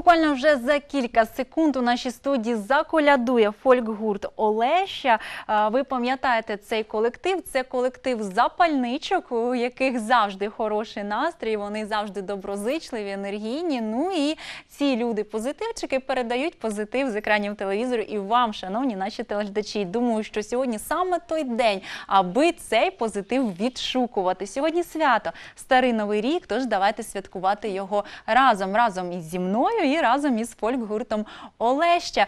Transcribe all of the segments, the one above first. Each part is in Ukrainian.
буквально вже за кілька секунд у нашій студії заколядує фольк-гурт Олеща. Ви пам'ятаєте цей колектив? Це колектив запальничок, у яких завжди хороший настрій. Вони завжди доброзичливі, енергійні. Ну і ці люди позитивчики передають позитив з екранів телевізору і вам, шановні наші телеглядачі. Думаю, що сьогодні саме той день, аби цей позитив відшукувати. Сьогодні свято, старий новий рік. Тож давайте святкувати його разом, разом із зі мною і разом із фольк-гуртом Олеща.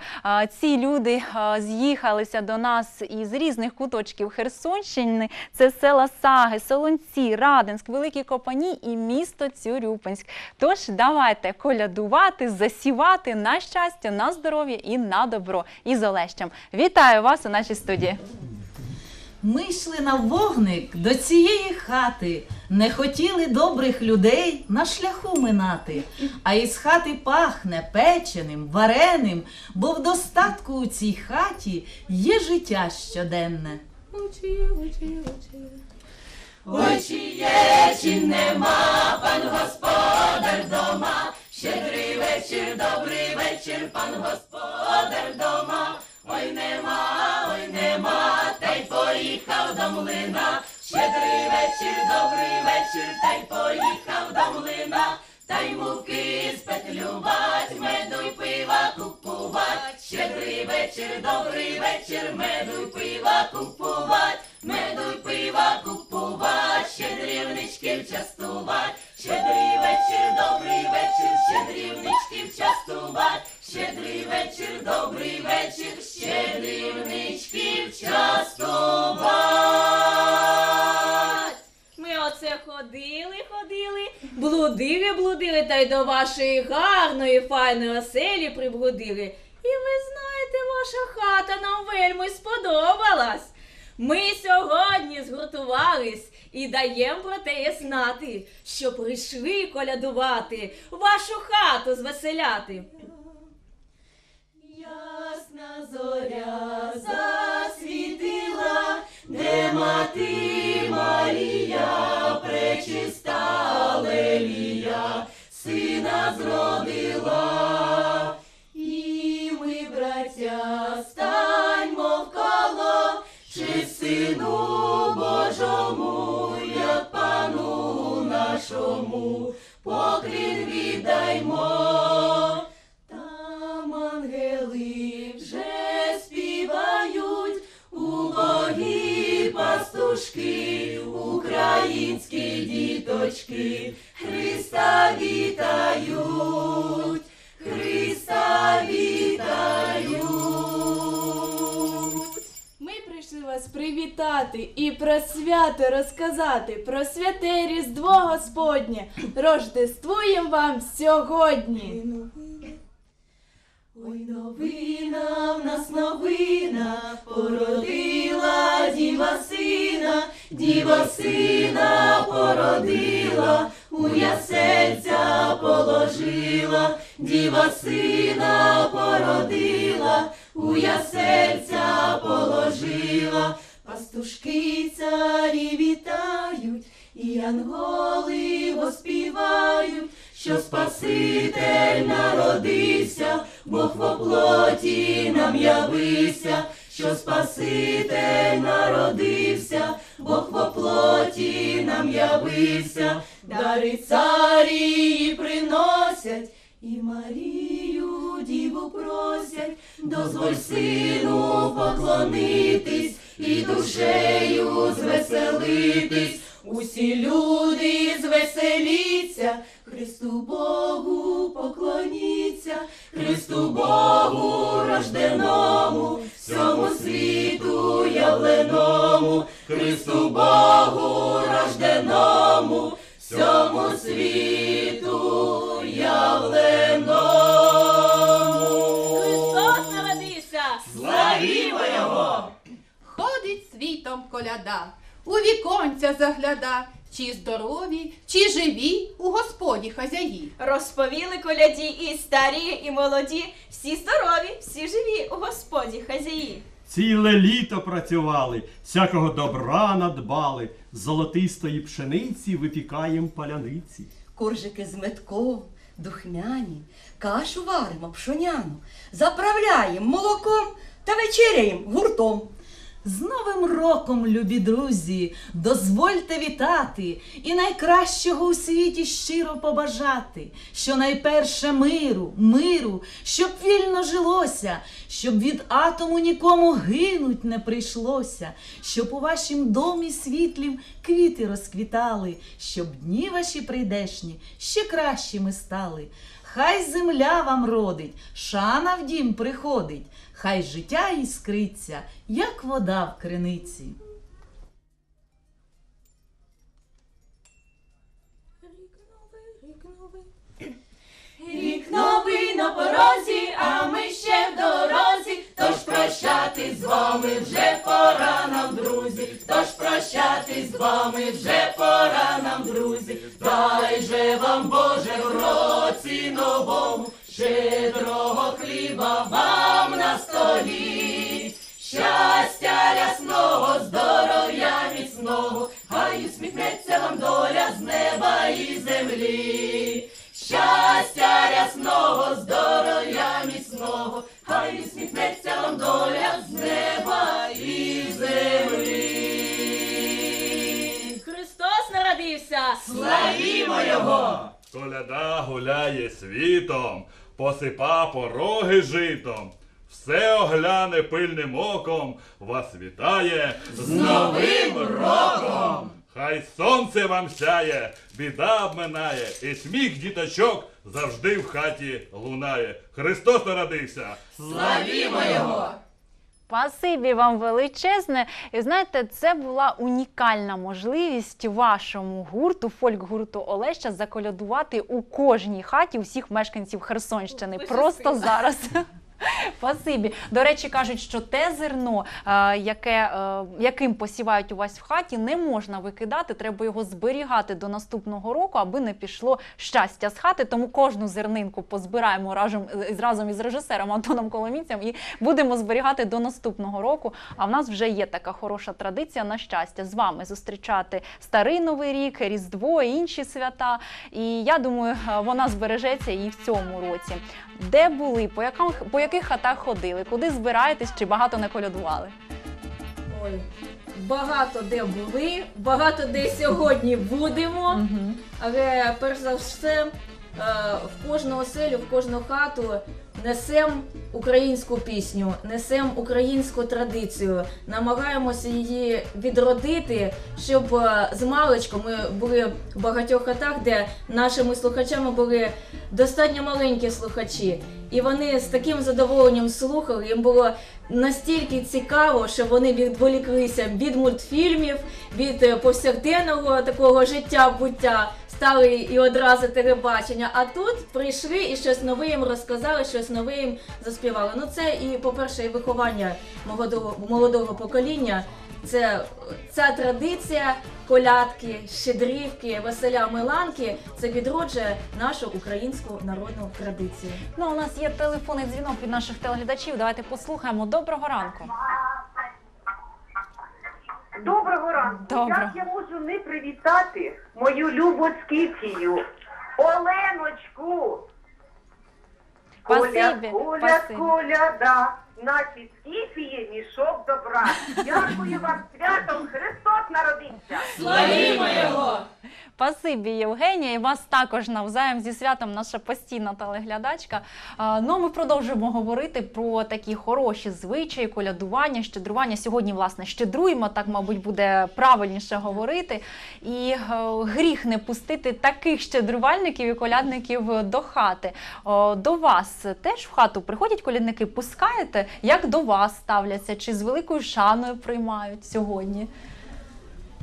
Ці люди з'їхалися до нас із різних куточків Херсонщини. Це села Саги, Солонці, Радинськ, Великі Копані і місто Цюрюпинськ. Тож давайте колядувати, засівати на щастя, на здоров'я і на добро із Олещем. Вітаю вас у нашій студії. Ми йшли на вогник до цієї хати, не хотіли добрих людей на шляху минати, а із хати пахне печеним, вареним, бо в достатку у цій хаті є життя щоденне. Ой, чи є, чи нема, пан господар дома, щедрий вечір, добрий вечір, пан господар дома, ой нема, ой нема, та й поїхав до млина, щедрий вечір, добрий вечір, та й поїхав до млина, та й муки спетлювать, меду й пива купувать, щедрий вечір, добрий вечір, меду й пива купувать, меду й пива купувать, щедрівничків частувать, щедрий вечір, добрий вечір, щедрівничків частувать, щедрий вечір, добрий вечір, щедрівничків частувать. Ми оце ходили, ходили, блудили, блудили, та й до вашої гарної, файної оселі приблудили. І ви знаєте, ваша хата нам вельми сподобалась. Ми сьогодні згуртувались і даєм про те знати, що прийшли колядувати, вашу хату звеселяти. Ясна зоря засвітила, де мати Марія, поклін віддаймо. Там ангели вже співають, убогі пастушки, українські діточки, Христа вітають, привітати і про свято розказати, про святе Різдво Господнє. Рождествуєм вам сьогодні. Ой, новина в нас новина, породила діва сина, діва сина породила, у ясельця положила, діва сина породила, у ясельця положила, пастушки царі вітають, і анголи воспівають, що Спаситель народився, Бог во плоті нам явився, що Спаситель народився, Бог во плоті нам явився, дари царі приносять. І Марію діву просять, дозволь сину поклонитись і душею звеселитись. Усі люди звеселіться, Христу Богу поклоніться, Христу Богу рожденому, всьому світу явленому, Христу Богу рожденому, всьому світу явленому. Христос народився! Славімо! Ходить світом коляда, у віконця загляда, чи здорові, чи живі у господі хазяї. Розповіли коляді і старі, і молоді, всі здорові, всі живі у господі хазяї. Ціле літо працювали, всякого добра надбали, з золотистої пшениці випікаєм паляниці. коржики з метком, духмяні, кашу варимо пшоняну, заправляємо молоком та вечеряємо гуртом. З Новим роком, любі друзі, дозвольте вітати і найкращого у світі щиро побажати, що найперше миру, миру, щоб вільно жилося, щоб від атому нікому гинуть не прийшлося, щоб у вашім домі світлім квіти розквітали, щоб дні ваші прийдешні ще кращими стали. Хай земля вам родить, шана в дім приходить, хай життя іскриться, як вода в криниці. Новий на порозі, а ми ще в дорозі. Тож прощати з вами вже пора нам, друзі. Тож прощати з вами вже пора нам, друзі. Дай же вам Боже в році новому, щедрого хліба вам на столі. Щастя рясного, здоров'я міцного, хай усміхнеться вам доля з неба і землі. Щастя рясного, здоров'я міцного, хай усміхнеться вам доля з неба і землі. Христос народився! Славімо його! Коляда гуляє світом, посипа пороги житом. Все огляне пильним оком, вас вітає З Новим роком! Хай сонце вам сяє, біда обминає, і сміх діточок завжди в хаті лунає. Христос народився! Славімо його! Спасибі вам величезне. І знаєте, це була унікальна можливість вашому гурту, фольк-гурту Олеща, заколядувати у кожній хаті усіх мешканців Херсонщини. Просто зараз. Спасибі. До речі, кажуть, що те зерно, е, яке, е, яким посівають у вас в хаті, не можна викидати. Треба його зберігати до наступного року, аби не пішло щастя з хати. Тому кожну зернинку позбираємо разом, е, разом із режисером Антоном Коломійцем і будемо зберігати до наступного року. А в нас вже є така хороша традиція на щастя з вами зустрічати старий новий рік, Різдво інші свята. І я думаю, вона збережеться і в цьому році. Де були, по яких, по яких хатах ходили, куди збираєтесь чи багато не колядували? Ой, багато де були, багато де сьогодні будемо. Але перш за все, е, в кожну оселю, в кожну хату несем українську пісню, несем українську традицію, намагаємося її відродити, щоб е, з маличку ми були в багатьох хатах, де нашими слухачами були достатньо маленькі слухачі. І вони з таким задоволенням слухали. Їм було настільки цікаво, що вони відволіклися від мультфільмів, від е, повсякденного такого життя буття. Стали і одразу телебачення. А тут прийшли і щось нове їм розказали, щось нове їм заспівали. Ну це і, по-перше, і виховання молодого, молодого покоління. Це ця традиція, колядки, щедрівки, веселя Миланки. Це відроджує нашу українську народну традицію. Ну, у нас є телефонний дзвінок від наших телеглядачів. Давайте послухаємо. Доброго ранку. Доброго ранку. Доброго. Як я можу не привітати мою любу Скіфію, Оленочку. Коля, куля, Коля. Коля, да. Наші Скіфії мішок добра. Дякую вам святом, Христос народився. Славімо його! Спасибі, Євгенія, і вас також навзаєм зі святом наша постійна телеглядачка. Ну, ми продовжуємо говорити про такі хороші звичаї, колядування, щедрування. Сьогодні, власне, щедруємо, так, мабуть, буде правильніше говорити. І е, гріх не пустити таких щедрувальників і колядників до хати. До вас теж в хату приходять колядники, пускаєте? Як до вас ставляться? Чи з великою шаною приймають сьогодні?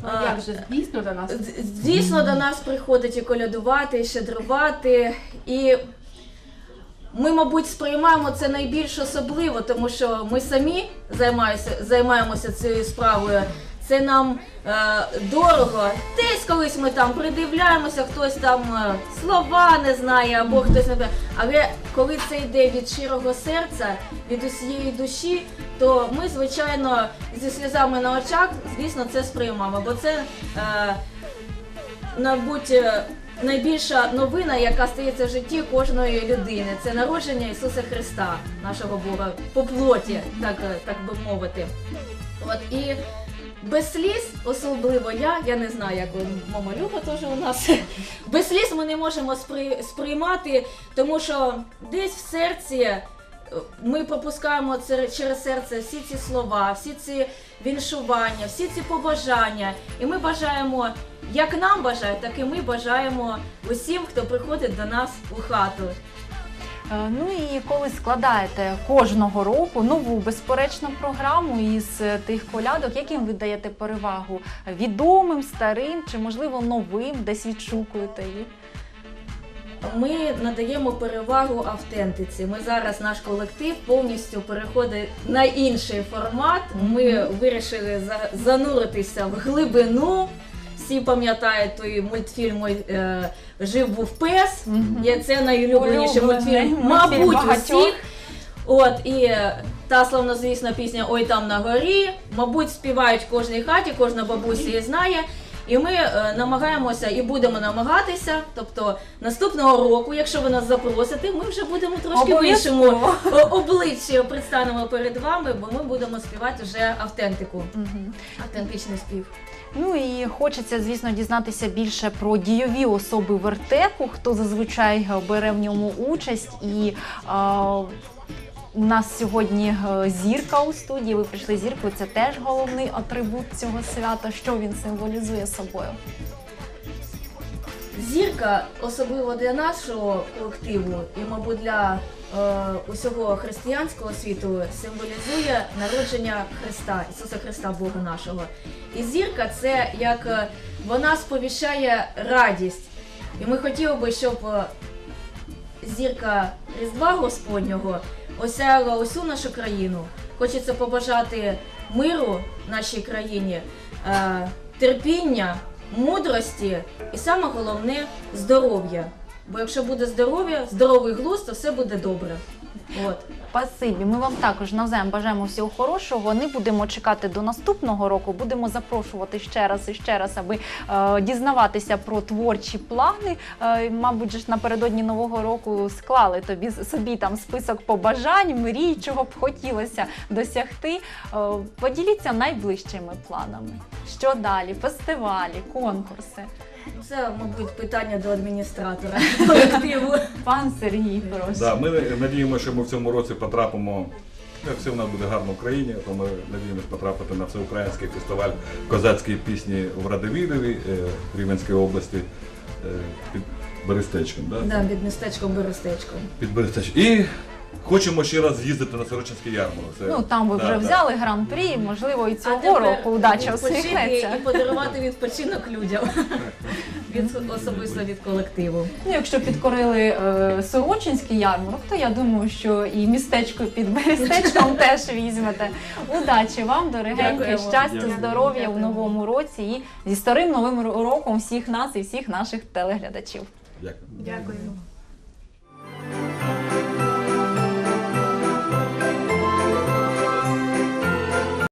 Ну, як же, дійсно до нас? З- Дійсно до нас приходить і колядувати, і щедрувати. І ми, мабуть, сприймаємо це найбільш особливо, тому що ми самі займаємося, займаємося цією справою. Це нам е, дорого. Десь колись ми там придивляємося, хтось там е, слова не знає, або хтось не знає. Але коли це йде від щирого серця, від усієї душі, то ми, звичайно, зі сльозами на очах, звісно, це сприймаємо. Бо це е, мабуть, е, найбільша новина, яка стається в житті кожної людини. Це народження Ісуса Христа, нашого Бога, по плоті, так, е, так би мовити. От і без сліз, особливо я, я не знаю, як мама Люба теж у нас. Без сліз ми не можемо спри- сприймати, тому що десь в серці ми пропускаємо через серце всі ці слова, всі ці віншування, всі ці побажання. І ми бажаємо, як нам бажають, так і ми бажаємо усім, хто приходить до нас у хату. Е, Ну і коли складаєте кожного року нову безперечно програму із е, тих колядок, яким ви даєте перевагу відомим, старим чи можливо новим, десь відшукуєте їх? Ми надаємо перевагу автентиці. Ми зараз наш колектив повністю переходить на інший формат. Ми вирішили за- зануритися в глибину. Всі пам'ятають той мультфільм е, Жив був пес. Я це найулюбленіший мультфільм, мабуть, усіх. От і та славнозвісна пісня Ой там на горі. Мабуть, співають в кожній хаті, кожна бабуся її знає. І ми е, намагаємося і будемо намагатися. Тобто наступного року, якщо ви нас запросите, ми вже будемо трошки в іншому Обов'язково. обличчі представимо перед вами, бо ми будемо співати вже автентику, Мгм. автентичний спів. Ну і хочеться, звісно, дізнатися більше про дійові особи вертепу, хто зазвичай е, бере в ньому участь. І а, у нас сьогодні е, зірка у студії. Ви прийшли зіркою. Це теж головний атрибут цього свята. Що він символізує собою? Зірка, особливо для нашого колективу і, мабуть, для е, усього християнського світу, символізує народження Христа, Ісуса Христа, Бога нашого. І зірка це як е, вона сповіщає радість. І ми хотіли би, щоб е, зірка Різдва Господнього осяяла усю нашу країну. Хочеться побажати миру нашій країні, е, терпіння, мудрості і саме головне здоров'я. Бо якщо буде здоров'я, здоровий глузд, то все буде добре. От. Спасибі. Ми вам також навзаєм бажаємо всього хорошого. Не будемо чекати до наступного року. Будемо запрошувати ще раз і ще раз, аби е, дізнаватися про творчі плани. Е, мабуть, ж напередодні нового року склали тобі собі там список побажань, мрій, чого б хотілося досягти. Е, поділіться найближчими планами. Що далі? Фестивалі, конкурси. Це, мабуть, питання до адміністратора колективу. Пан Сергій, прошу. Да, ми надіємося, що ми в цьому році потрапимо. Як все в нас буде гарно в Україні, то ми надіємося потрапити на всеукраїнський фестиваль козацької пісні в Радивілеві е, Рівненської області е, під Берестечком. Да? Да, під містечком Берестечком. Під Берестечком. І хочемо ще раз з'їздити на Сорочинський ярмарок. Це- Ну там ви да, вже да. взяли гран-прі, можливо, і А цього тепер року удача відпочити усміхнеться. І подарувати відпочинок людям. Від, особисто від колективу. Ну, якщо підкорили е, Сорочинський ярмарок, то я думаю, що і містечко під Берестечком теж візьмете. Удачі вам, дорогенькі, Дякуємо. щастя, Дякую. здоров'я в Дякуємо. новому році і зі старим новим роком всіх нас і всіх наших телеглядачів. Дякую. Дякую.